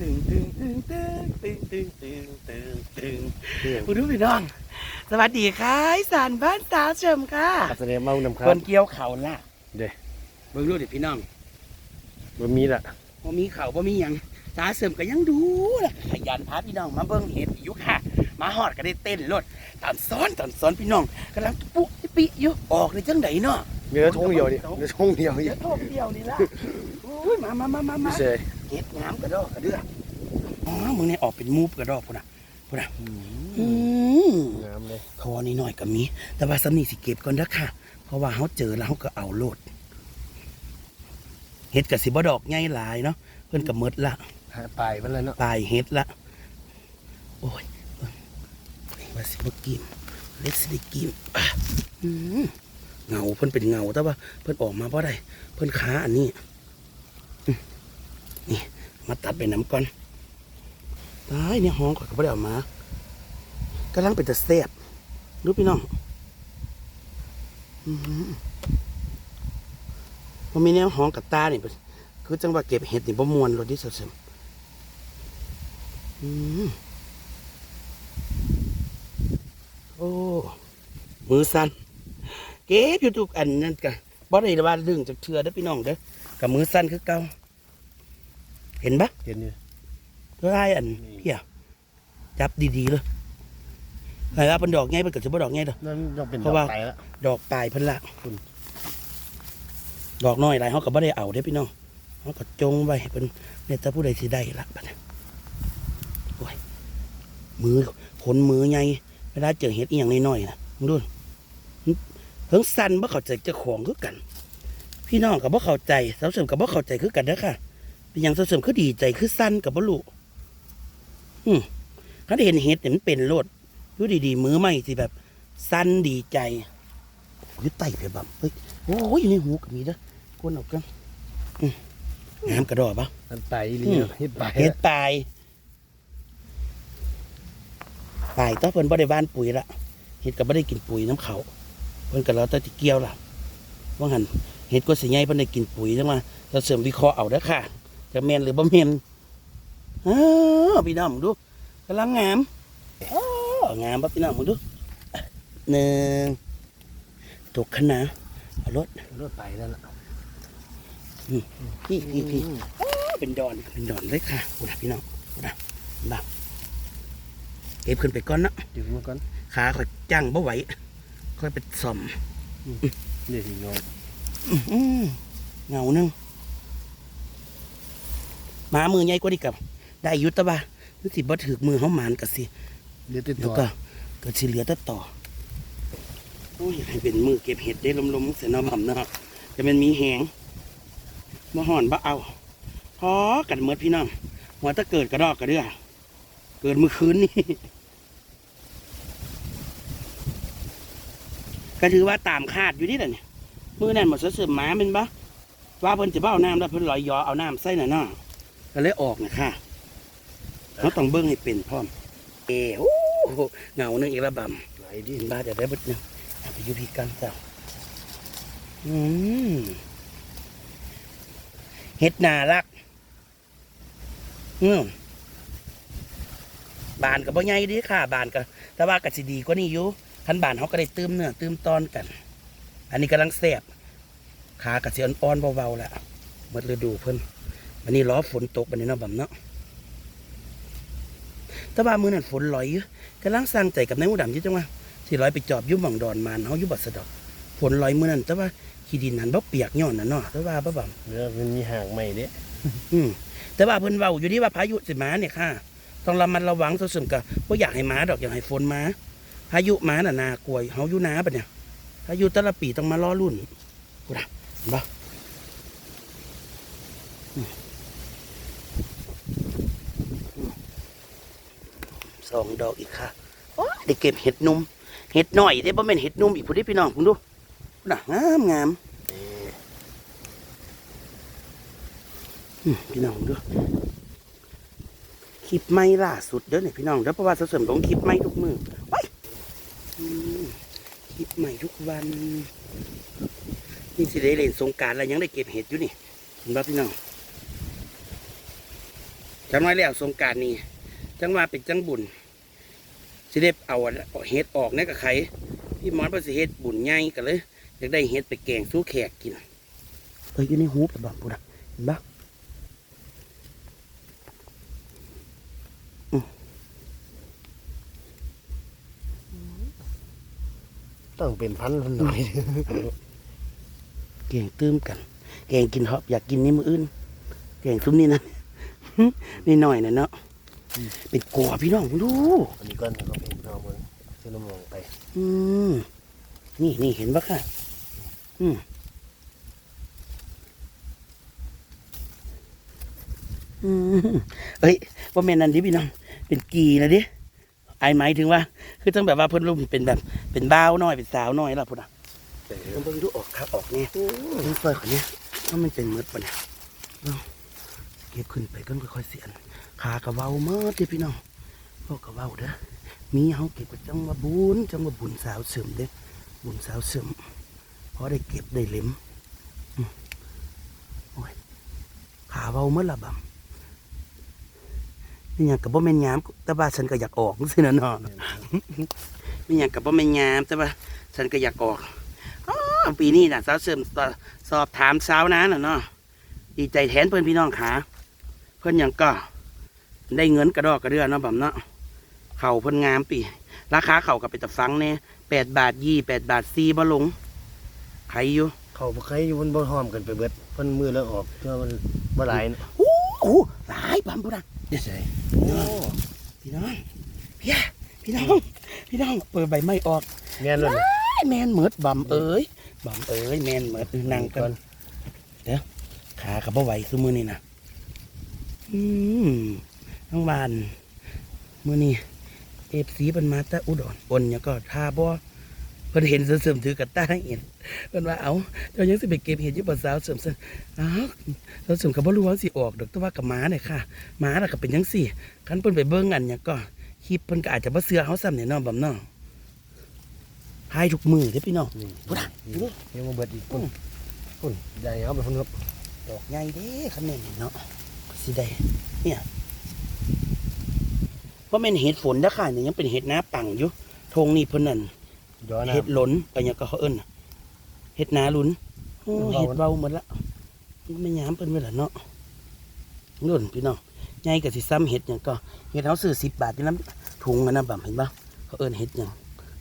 ตึงตึงตึงตึงตึงตึงตึงตึงตึงเที่ยงคุณดูพี่น้อง สวัสดีค่ะอีสานบ้านสาวเฉิมค่ะอัศเนเมานำครัคบนเกี่ยวเขาล่ะเด้เบิ่งดูดิพี่น้องบะมีละบ่มีเขาบ่มีหยังสาวเสริมก็ยังดูล่ะขยันพาพี่น้องมาเบิ่งเห็ดอยู่ค่ะ มาฮอดก็ได้เต้นรถตามซ้อนตามซ้อนพี่น้องกำลังปุ๊ปิอยู่ออกเลยจังไดเนาะเนื้อทงเดียวดิเนื้อทงเดียวเดี๋นี่ยวโทษเดียวนี่ล่ะโอ้ยมามามามาพี่มาเสย เห็ดงามกระดอกกระเดืออ๋อมึงเนี่ยออกเป็นมูฟกระดอกพุ่นน่ะพุ่นน่ะอืมงามเลยคอนี่หน่อยก็มี แต่ว่าสำนีสิเก็บก่อนเด้อค่ะ เพราะว่าเขาเจอแล้วเขาก็เอาโลดเห็ดกับสิบดอกใหญ่หลายเนาะเพิ่นกับมดละหาปลายมันเลยเนาะปลายเห็ดละโอ้ยเบิ่งว่าสิบกิมเล็กสิได้กิมอะอืมเงาเพิ่นเป็นเงาแต่ว่าเพิ่นออกมาเพราะได้เพิ่นขาอันนี้อืม นี่มาตัดไปน้ำก่อนตายเนี่ยห้องข่อยก็ไม่ได้เออกมากำลังเป็นตะแซ่บรู้พี่น้องอืมมันมีแนวห้องกับตานี่เป็นคือจังว่าเก็บเห็ดนี่บ่มวนรถที่สุดๆอืมโอ้ มือสั่นเก็บอยู่ทุกอันนั่นกะบ่ได้ว่าเรื่องจากเทือเด้อพี่น้องเด้อกับมือสั่นคือเก่า เห็นปะเห็นอยู่ไล่อันเพียจับดีๆเลยไงว่าเป็นดอกไงเป็นกับจะบ่ดอกไงเด้อนั่นต้องเป็นเพดอราะกว่าไปแล้วดอกปลายเพิ่นละคุณดอกน้อยหลายเขาก็บ่ได้เอาเด้อพี่น้องเขาก็จงไว้ให้เป็นเนี่ยถ้าผู้ใดสิได้ละบัดนี้โอ้ยมือขนมือใหญ่เวลาเจอเห็ดอีหยังน้อยๆนะมึงดูเพิ่งสั่นบ่เข้าใจเจ้าของคือกัน พี่น้องก็บ่เข้าใจสาวเสริมก็บ่เข้าใจคือกันเด้อค่ะ เป็นหยังสาวเสริมคือดีใจคือสั่นกับบ่รู้อืมเขาได้เห็นเห็ดเนี่ยมันเป็นโลดอยู่ดีๆมือใหม่สิแบบ สั่นดีใจโอ้ยไต่ไปบับเฮ้ยโอ้ยอยู่ในหูก็มีเด้อกวนออกกันอืมน้ำกระดอกปะมันไปอีหลีอืมเนาะเฮ็ดไปเห็ดปลายปลายต้องเพิ่นบ่ได้บ้านปุ๋ยละเห็ดก็บ่ได้กินปุ๋ยน้ำเขาเพิ่นก็แล้วแต่ที่เกี่ยวล่ะว่าหันเห็ดก็สิใหญ่เพิ่นได้กินปุ๋ยจังว่าเราเสริมวิเคราะห์เอาเด้อค่ะ จะแม่นหรือบ่แม่นอ้าวพี่น้องมึงดูกำลังงามอ้าวงามปะพี่น้องมึงดูหนึ่งตกขนาเอารถรถไปแล้วล่ะพี่พี่พี่เป็นดอนเป็นดอนเลยค่ะกูนะพี่น้องกูนะบ้าเก็บขึ้นไปก่อนเนาะดึงมาก่อนขาค่อยจังบ่ไหวค่อยไปซ่อมเดี๋ยวสิน้องอื้อหือเงาหนึง หมามือใหญ่กว่านี้กับได้อยุตะบ้านึกสิบ่ถือมือเขาหมานกันสิเดี๋ยวติดแล้ต่วอก็ก็สิเหลือแต่ต่อโอ้ยให้เป็นมือเก็บเห็ดได้ลมๆเสียเนาะบ่ำเนาะจะมันมีแหงมาห่อนบ่เอาพอกันเมื่อพี่น้องหัวตะเกิดกระดอกกระเดือเกิดเมื่อคืนนี่ ก็ถือว่าตามคาดอยู่นี่แหละเนี่ยมือนั่นหมดเสือหมาเป็นปะว่าเพิ่นจะเบ้าน้ำแล้วเพิ่นลอยยอเอาน้ำใส่น่ะเนาะ ก็เลยออกนะค่ะเราต้องเบิ้งให้เป็นพร้อม เอโอ้โหเงาหนึงอีกระบำไหลดิกินบ้าจะได้เบึดหนึงเอาไปอยูพีกันเจ้าอืมเฮ็ดน่ารักอืมบานกับบ่ใหญ่เดีค่ะ บานกับแต่ว่าก็สิดีกว่านี้อยู่คันบานเขาก็ได้ตื้มเนื้อตื้มตอนกัน อันนี้กำลังแสบขากับเสียอ่อนๆเบาๆแหละหมดฤดูเพิ่น วันนี้ล้อฝนตกบันนี้เนาะบำเนาะแต่ว่ามือนั้นฝนลอยอยู่กำลังสร้างใจกับนายหูดำอยี่จังว่าสิลอยไปจอบอยุ่หม่องดอนมานเฮาอยู่บัดสะดอกฝนลอยมือนั้นแต่ว่าขี้ดินหันบ่เปียกย้อนน่ะเนาะแต่ว่าบ่บำเดี๋ยวมันมีห่างใหม่เด้อืมแต่ว่าเพิ่นเว้าอยู่ที่ว่าพายุสิมาเนี่ยค่ะต้องระมัดระวังสุดๆก็บ่อยากให้มาดอกอยากให้ฝนมาพายุมาน่ะนากลัวเฮาอยู่นาปะเนี่ยพายุแต่ละปีต้องมารอรุ่นกูนะเห็นบ่อืมอืม สองดอกอีกค่ะโอ้ได้เก็บเห็ดนุ่มเห็ดหน่อยได้บ่แม่นเห็ดนุ่มอีกพุ่นเด้พี่น้องพุ่นดูน่ะงามงามพี่น้องด้อคลิปไม่ล่าสุดเด้อเนี่ยพี่น้องเด้อเพราะว่าเสริมลงคลิปไม่ทุกมือไว้อืมคลิปใหม่ทุกวันนี่สิได้เล่นสงการแล้วยังได้เก็บเห็ดอยู่นี่เห็นป่ะพี่น้องจังน้แล้วสงการนี้จังว่าเป็นจังบุญ สิได้เอาเฮ็ดออกเนี่ยกับใครพี่มอนประสิเฮ็ดบุญใหญ่กันเลยอยากได้เฮ็ดไปแกงสู้แขกกินเอ้ยอยู่ในหูปะบังพูดอะเห็นปะต้องเป็นพันพันหน่อยแกงตื้มกัน แกงกินฮอบอยากกินนี่มืออื่นแกงซุ้มนี่นะนี่หน่อยนะเนาะ เป็นกัวพี่น้องดูอันนี้ก้อนก็เป็นนอกมือเส้นน้ำมองไป อืมนี่นี่เห็นปะค่ะอืมอืมเอ้ยว่าแม่นนั่นดิพี่น้อง เป็นกีนะดิไอายหมายถึงว่า คือต้องแบบว่าเพิ่นรุ่มเป็นแบบเป็นบ้าวน้อยเป็นสาวน้อยล่ะพุ่นอะแต่ต้องเบิ่งดูออกครับออกเนี่ยต้องเปิดคนเนี้ยว่ามันเป็นมืดปะเนี่ย เก็บขึ้นไปก็ค่อยๆเสียนขากระเว้าเมื่อเด้อพี่น้องพวกกระเว้าเด้อมีเฮาเก็บไว้จังว่าบุญจังว่าบุญสาวเสริมเด้อบุญสาวเสริมเพอได้เก็บได้เล็มโอ้ยขาเว้าเมื่อละบำนี่หยังกับบ่แม่นยามแต่ว่าฉันก็อยากออกสินะนาะนี่หยังกับบ่แม่นยามแต่ว่าฉันก็อยากออกอ๋อปีนี้น่ะสาวเสริมสอบถามสาวนั้นน่ะเนาะดีใจแทนเพื่อนพี่น้องขา เพื่อนหยังก็ได้เงินกระดอกกระเดือเนาะบำเนาะเข่าเพิ่นงามปี ราคาเข่ากับไปแต่ฟังเนี่ยแปดบาทยี่แปดบาทสี่บ่ลงใครอยู่เขาบ่ใครอยู่บนบ่หอมกันไปเบิดเพิ่นมือแล้วออกเพื่อมันบ่หลายนะโอ้โหหลายบำบุนะใช่พี่น้องพี่ยพี่น้องพี่น้องเปิดใบไม้ออกแม่นเลยไอ้แมนเหมิดบำเอ้ยบำเอ้ยแมนเหมิดนั่งกันขากับบ่ไหวคือมือนี่นะ อืมทั้งวานมือนี่เอฟซีเป็นมาแตาอุดรบนเนี่ยก็ท่าบ่เพิ่นเห็นเสริมๆถือกระต้ายเห็นเพิ่นว่าเอ้าเจ้ายังสิไปเก็บเห็ดอยู่บ่สาวเสริมๆอ้าวสาวเสริมก็บ่รู้ว่าสิออกดอกแต่ว่ากับหมาเนี่ยค่ะหมาน่ะก็เป็นจังซี่คันเพิ่นไปเบิ่งอันเนี่ยก็คลิปเพิ่นก็อาจจะบ่เชื่อเฮาซ้ำเนี่ยเนาะบำเนาะทายทุกมือเด้อพี่น้องนี่พุ่นน่ะดูยังมาเบิดอีกพุ่นพุ่นใหญ่เอาไปพุ่นครับดอกใหญ่เด้คันแม่นเนาะ สิได้เนี่ยว่าแม่นเห็ดฝนนะค่ะเนี่ยยังเป็นเห็ดหน้าปังอยู่ทงนี่เพิ่นนั่นย้อนน้เห็ดหล้นไปยังก็เขาเอิ้นน่ะเห็ดหนาหลุนโอ้เบาเห็ดเบาหมดละไม่ยามเพิ่นเวลาเนาะนุ่นพี่น้องใหญ่กับสิซ้ำเห็ดหยังก็เห็ดเขาซื้อสิบบาทที่น้ำถุงอะนะบ่ำเห็นปะเขาเอิ้นเห็ดหยัง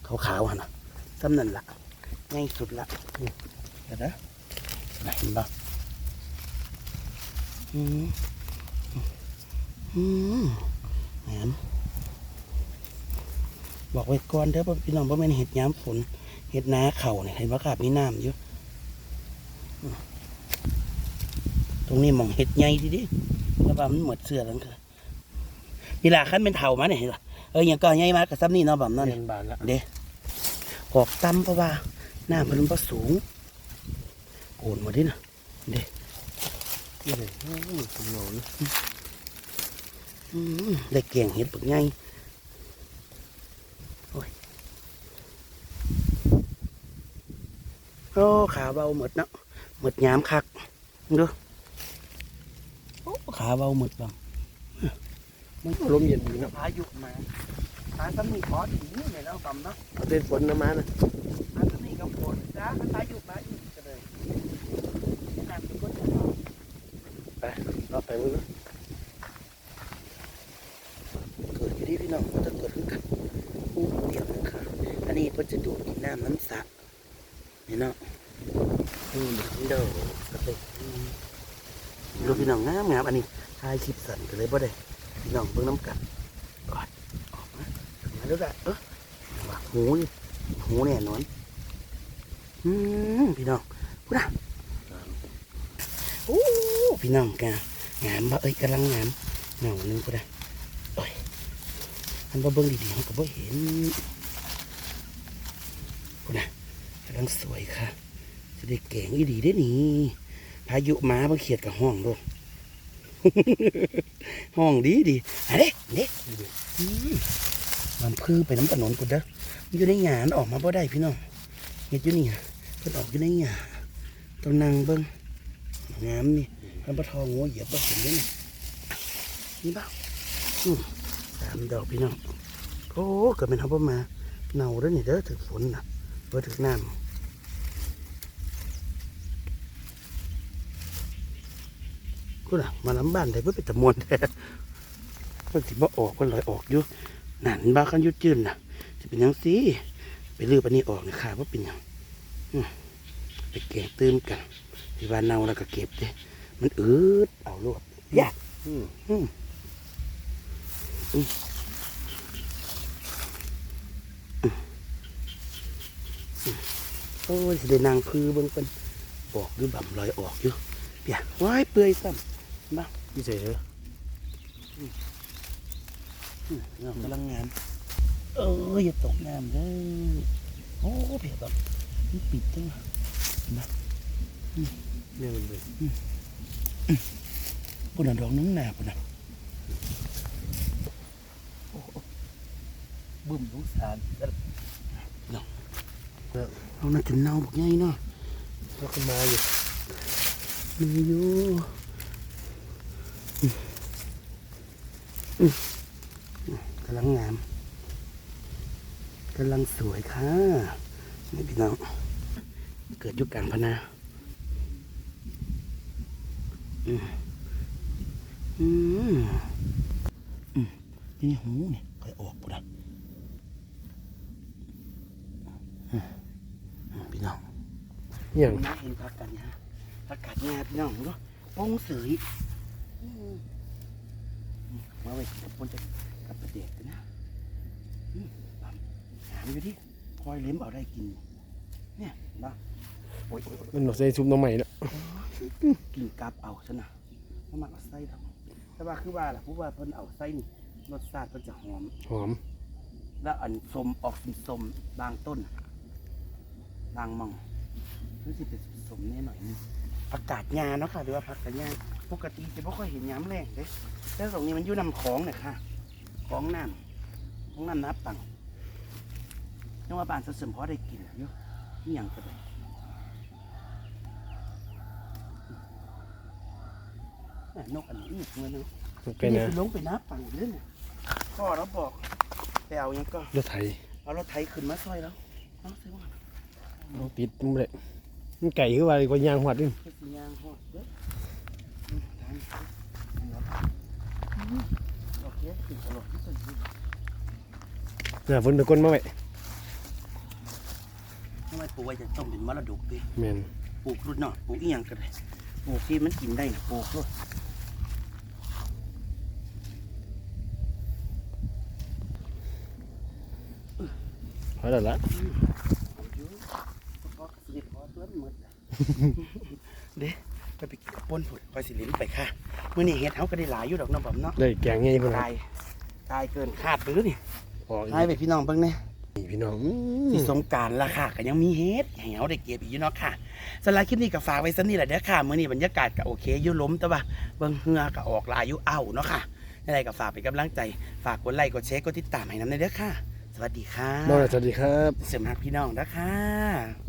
ขาวขาวๆหั่นน่ะซ้ำนั่นละง่ายสุดละนี่เดี๋ยวนะน่ะเห็นปะอืม อืมแหมบอกไว้ก่อนเด้อว่าพี่น้องว่าแม่นเห็ดยามฝนเห็ดนาเข่าเนี่ยเห็นว่าขาบมีน้ำอยู่อืมตรงนี้หมองเห็ดใหญ่ดิดิแล้วว่ามันหมดเสื้อแล้วคือนี่ล่ะขั้นเป็นเถามาเนี่ยเห็นปะเอออย่างก็ใหญ่มากกับซ้ำนี่เนาะแบบำนั้นเรียนบานละเด้หอกต่ำเพราะว่าหน้ามันบ่สูงโอนหมดดินะนี่เลยโอ้ยคุณหนูนี่อืม ได้เก่งเห็ดปึกใหญ่โอ้ยโอ้ขาเบาหมดเนาะหมดยามคักดูโอ้ขาเบาหมดบ้างลมเย็นดีเนาะพายุมาพาสมีขอดีนี่เลยเนาะกำเนาะเอาเป็นฝนน้ำมานะพาสมีกับฝนจ้าพายุมาอีกก็เลยนี่น้ำเป็นคนจะเอาเอาไปมึงนะ เกิดอยู่ที่พี่น้องมันจะเกิดขึ้นกันอู้เดียวนึงค่ะ อันนี้เพิ่น จะดูดกินน้ำสระนี่เนาะอืมเด้อกระตุกอืมดูพี่น้องงามงามอันนี้ทายคลิปสั่นก็เลยบ่ได้พี่น้องเบิ่งน้ำกันกอดออกมามาดูได้เออว่าหูนี่หูแน่นอนอืมพี่น้องพูดนะโอ้พี่น้องกะงามบ่เอ้ยกำลังงามเงาหนึงพูดนะอันบ่เบิ่งดีๆเขาก็บ่เห็นคุณน่ะกำ ลังสวยค่ะจะได้แกงอีดีได้อนี่พายุมาบ่เขียดกับห้องด้วยห้องดีดีอะเด้เด้อืมมันพื้นไปน้ำถนนกูเด้อมันอยู่ในหยานออกมาบ่ได้พี่น้องเฮ็ดอยู่นี่นะเพิ่นออกอยู่ในหยาต้องนั่งเบิ่งงามนี่มันบ่ทองหัวเหยียบบ่เห็นเด้นี่นี่บ้าสามดอกพี่น้องโอ้เกิดเป็นเขาบ่มาเน่าแล้วนี่เด้อถึงฝนนะเพื่อถึงน้ำ กูน่ะมาลำบ้านได้เพื่อไปตะมวนแท้เพิ่นสิบ่ออกเพิ่นลอยออกอยู่นั่นบ้ากันอยุดจืนน่ะจะเป็นหยังสิไปลือปานนี้ออกนี่ค่ะว่าเป็นหยังอืมไปแกงตื้มกันที่ว่าเน่าแล้วก็เก็บเด้มันอืดเอาลูกยากอืมอืมอืมอืมอืมโอ้ยสิได้นางพือเบิ่งเป็นบอกอยู่บ่ำลอยออกอยู่เปียว้ายเปื่อยซ้ำ บ้าพี่ใส่เถอะอืมเรากำลังงามเอออย่าตกน้ำเด้อโอ้เพียแบบมันปิดจังหวะเนี่ยมันเลยปุ่นนะดอกน้องหนาปุ่นนะโอ้โหบึ้มลูกสารเนาะเอาน่าจะเน่าบักไงเนาะแล้วก็มาอยู่มีอยู่อืมอืมอืม กำลังงามกำลังสวยค่ะนี่พี่น้อง เกิดยุคกลางพนาอืมอืมอืมนี่หูเนี่ยค่อยออกปุ๊ดอะอือพี่น้องอย่างเห็นพักกันนี่ยพักกัดงาพี่น้องดูโป้งสืยอืมอื มมาไว้กับปนจะกับประเด็กกันนะอืมปั๊มหามอยู่ที่คอยเล็มเอาได้กิน เนี่ยบ้าโอ้ยโอ้ยโอ้ยมันหนอกใส่ซุปน้องใหม่แล้วกินกลับเอาซะนะเพราะมันเอาไส้ทำแต่ว่าคือว่าล่ะผู้ว่าเพิ่นเอาไส้นี่รสชาติเพิ่นจะหอม หอม แล้วอันสมออกสมๆบางต้น บางหมองรู้สึกเป็นสมแน่หน่อยนึงอากาศยาเนาะค่ะหรือว่าพักกันยา ปกติจะไม่ค่อยเห็นย้ำแรงเด้แต่ตรงนี้มันอยู่นำของเนี่ยค่ะ ของน้ำของน้ำนับปังยังว่าบ้านเสริมพอได้กินอยู่นี่ยังก็ได้แหม่นกอันนี้อีกเงินนึงไปนะลงไปนับปังอยู่เลยเนี่ยพ่อเราบอกไปเอายังก็รถไถเอารถไถขึ้นมาซอยแล้วเอาซื้อมาเอาปิดมันเลยมันไก่คือว่าอะไรก็ยางหัดนี่เฮ็ดสิยางหอดเด้ออืมทาง นี้อืมโอเคขึ้นตลอดที่สุดเลยน่ะฝนตะกอนมาไว้ทำไมปลูกไว้จะต้องเป็นมรดกดิแม่นปลูกรุ่นเนาะปลูกอีหยังก็ได้ปลูกที่มันกินได้นะปลูกด้วยพอแล้วละเอาอยู่พอกระสิบพอเพื่อนหมดเลยเด้ ไปไปกินกับป่นผุดคอยสิลิ้นไปค่ะมื่อนี้เฮ็ดเฮาก็ได้หลายอยู่ดอกเน้องผมเนาะได้แกงไงคนละตายตายเกินคาดไปหรือนี่ออกตายไปพี่น้องเบิ่งเนี่ย นี่พี่น้องที่สงกรารละค่ะก็ยังมีเฮ็ดให้เฮาได้เก็บอีกอยู่เนาะค่ะสำหรับคลิปนี้ก็ฝากไว้ซะนี่แหละเด้อค่ะมื้อนี้บรรยากาศก็โอเคอยู่ล้มแต่ว่าเบิ่งเหือก็ออกหลายอยู่เอ้าเนาะค่ะยังไงก็ฝากเป็นกำลังใจฝากกดไลค์กดแชร์กดติดตามให้นำเด้อค่ะ สวัสดีค่ะน้องสวัสดีครับ เสริมฮักพี่น้องนะคะ